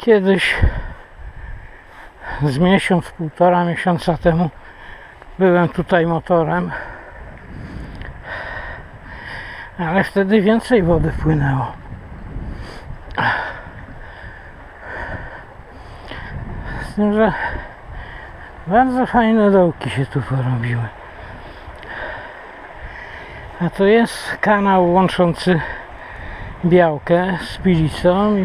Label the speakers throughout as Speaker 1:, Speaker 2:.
Speaker 1: Kiedyś z miesiąc, półtora miesiąca temu byłem tutaj motorem, ale wtedy więcej wody płynęło. Z tym, że bardzo fajne dołki się tu porobiły. A to jest kanał łączący Białkę z Pilicą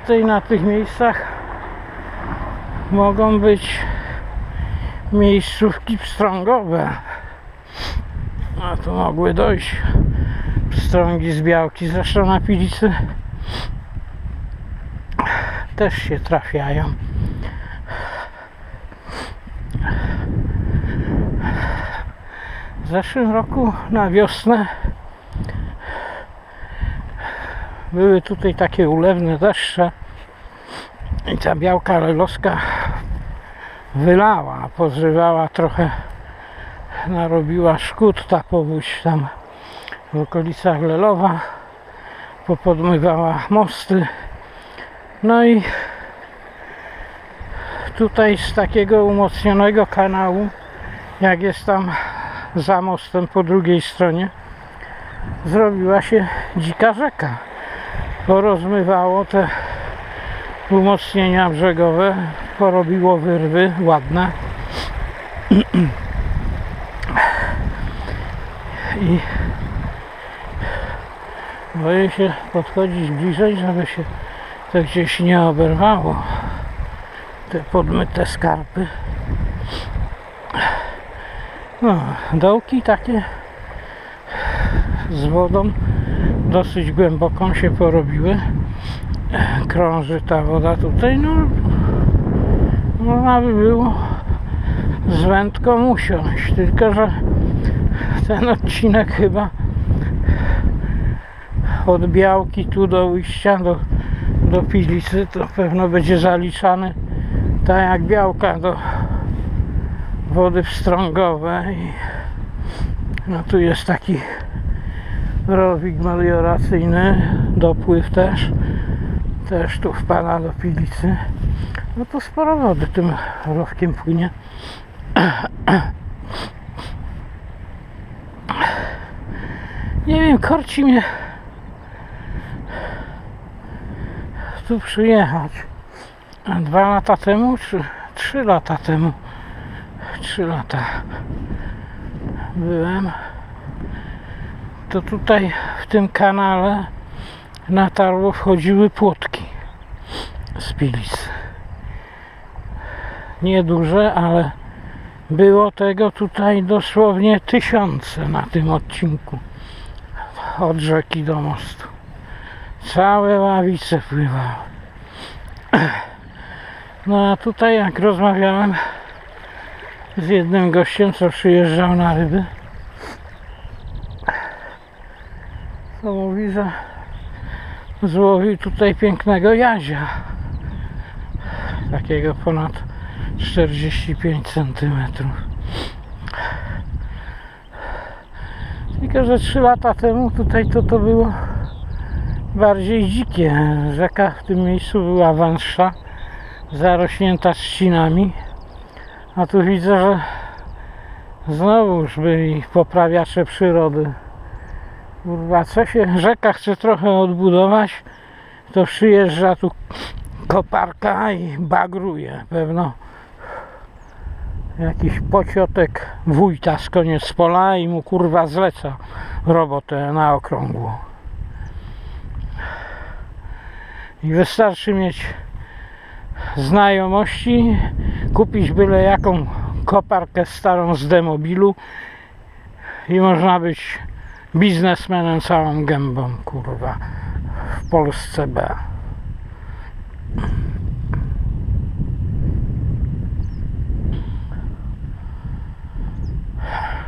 Speaker 1: tutaj na tych miejscach mogą być miejscówki pstrągowe. A tu mogły dojść pstrągi z Białki, zresztą na Pilicy też się trafiają. W zeszłym roku na wiosnę były tutaj takie ulewne deszcze i ta białka lelowska wylała, pozrywała trochę, narobiła szkód ta powódź tam w okolicach Lelowa, popodmywała mosty. No i tutaj z takiego umocnionego kanału, jak jest tam za mostem po drugiej stronie, zrobiła się dzika rzeka. Porozmywało te umocnienia brzegowe, porobiło wyrwy ładne. I boję się podchodzić bliżej, żeby się to gdzieś nie oberwało. Te podmyte skarpy. No, dołki takie z wodą dosyć głęboką się porobiły. Krąży ta woda tutaj, no można by było z wędką usiąść, tylko że ten odcinek chyba od Białki tu do ujścia do, do Pilicy to pewno będzie zaliczany tak jak Białka do wody wstrągowej no tu jest taki rowik melioracyjny dopływ też też tu wpada do Pilicy. No to sporo wody tym rowkiem płynie. Nie wiem, korci mnie tu przyjechać. Dwa lata temu czy trzy lata temu trzy lata byłem to tutaj w tym kanale na tarło wchodziły płotki z Pilic nieduże, ale było tego tutaj dosłownie tysiące na tym odcinku. Od rzeki do mostu. Całe ławice pływały. No a tutaj jak rozmawiałem z jednym gościem, co przyjeżdżał na ryby to mówi, że złowił tutaj pięknego jazia. Takiego ponad 45 cm tylko, że 3 lata temu tutaj to to było bardziej dzikie. Rzeka w tym miejscu była węższa zarośnięta trzcinami. A tu widzę, że znowu już byli poprawiacze przyrody kurwa, co się rzeka chce trochę odbudować to przyjeżdża tu koparka i bagruje pewno. Jakiś pociotek wójta z koniec pola i mu kurwa zleca robotę na okrągło. I wystarczy mieć znajomości kupić byle jaką koparkę starą z demobilu i można być biznesmenem całą gębą kurwa w Polsce B.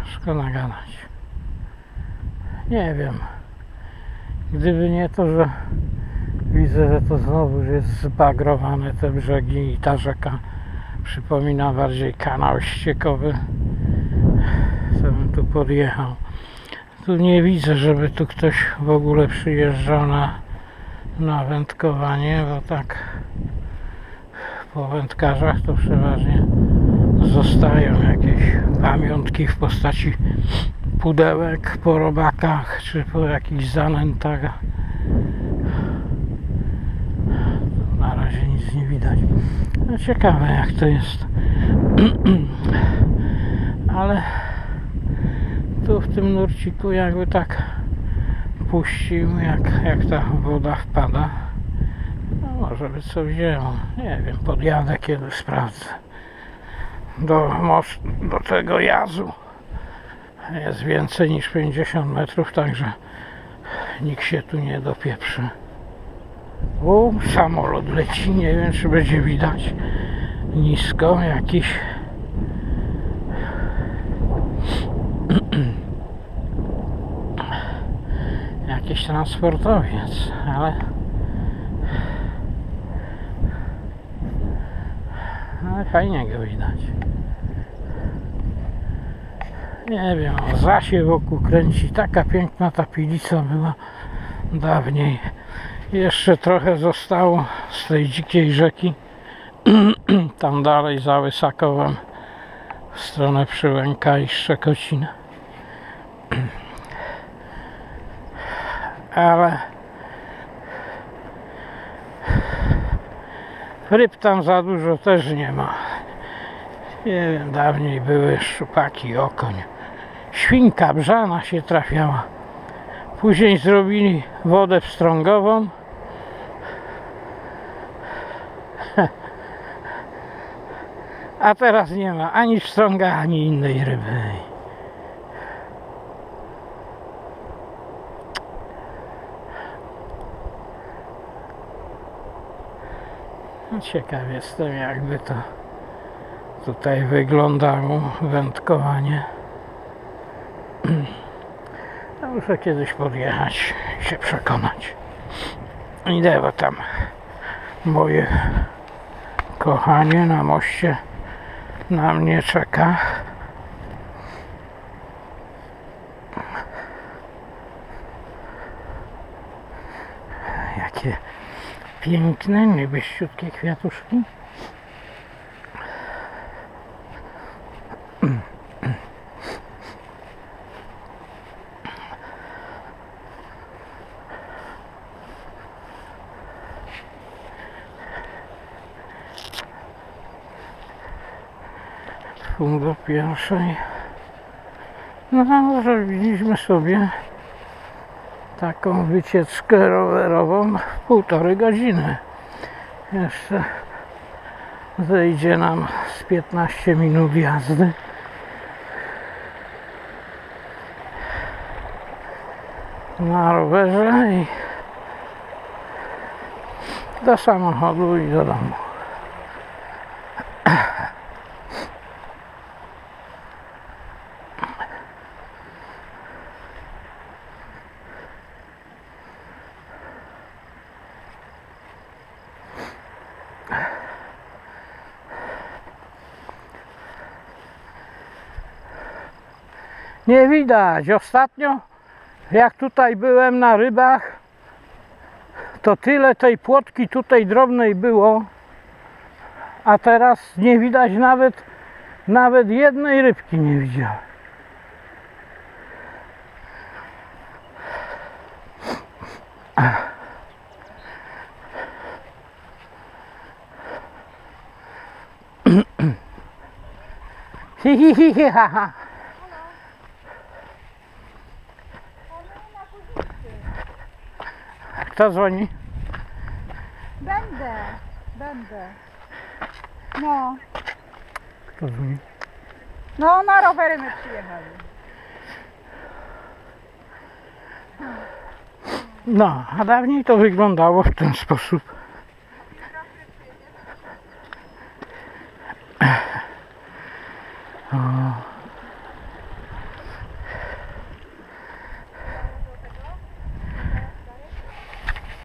Speaker 1: Szkoda gadać nie wiem. Gdyby nie to, że widzę, że to znowu jest zbagrowane te brzegi i ta rzeka przypomina bardziej kanał ściekowy. Co bym tu podjechał tu nie widzę, żeby tu ktoś w ogóle przyjeżdżał na na wędkowanie, bo tak po wędkarzach to przeważnie zostają jakieś pamiątki w postaci pudełek po robakach czy po jakichś zanętach. Na razie nic nie widać. No ciekawe jak to jest. Ale tu w tym nurciku jakby tak puścił, jak, jak ta woda wpada. No może by co wzięło. Nie wiem, podjadę kiedy sprawdzę. Do, do tego jazu jest więcej niż 50 metrów, także nikt się tu nie dopieprzy. O, samolot leci, nie wiem czy będzie widać nisko jakiś jakiś transportowiec, ale ale fajnie go widać. Nie wiem, zasie wokół kręci. Taka piękna ta pilica była dawniej. Jeszcze trochę zostało z tej dzikiej rzeki. Tam dalej za Łysakowem w stronę Przyłęka i Szczekocina. Ale ryb tam za dużo też nie ma. Nie wiem, dawniej były szczupaki, okoń. Świnka brzana się trafiała. Później zrobili wodę wstrągową. A teraz nie ma ani wstrąga, ani innej ryby. Ciekaw jestem, jakby to tutaj wyglądało wędkowanie. No, muszę kiedyś podjechać i się przekonać. Idę, bo tam moje kochanie na moście na mnie czeka. Piękne, niebieściutkie kwiatuszki. Do pierwszej. No, zrobiliśmy sobie taką wycieczkę rowerową w półtorej godziny. Jeszcze zejdzie nam z 15 minut jazdy. Na rowerze i do samochodu i do domu. Nie widać. Ostatnio, jak tutaj byłem na rybach, to tyle tej płotki tutaj drobnej było, a teraz nie widać nawet, nawet jednej rybki nie widziałem. Hi. Kto dzwoni?
Speaker 2: Będę, będę. No,
Speaker 1: Kto dzwoni?
Speaker 2: no na rowery my przyjechali.
Speaker 1: No, a dawniej to wyglądało w ten sposób.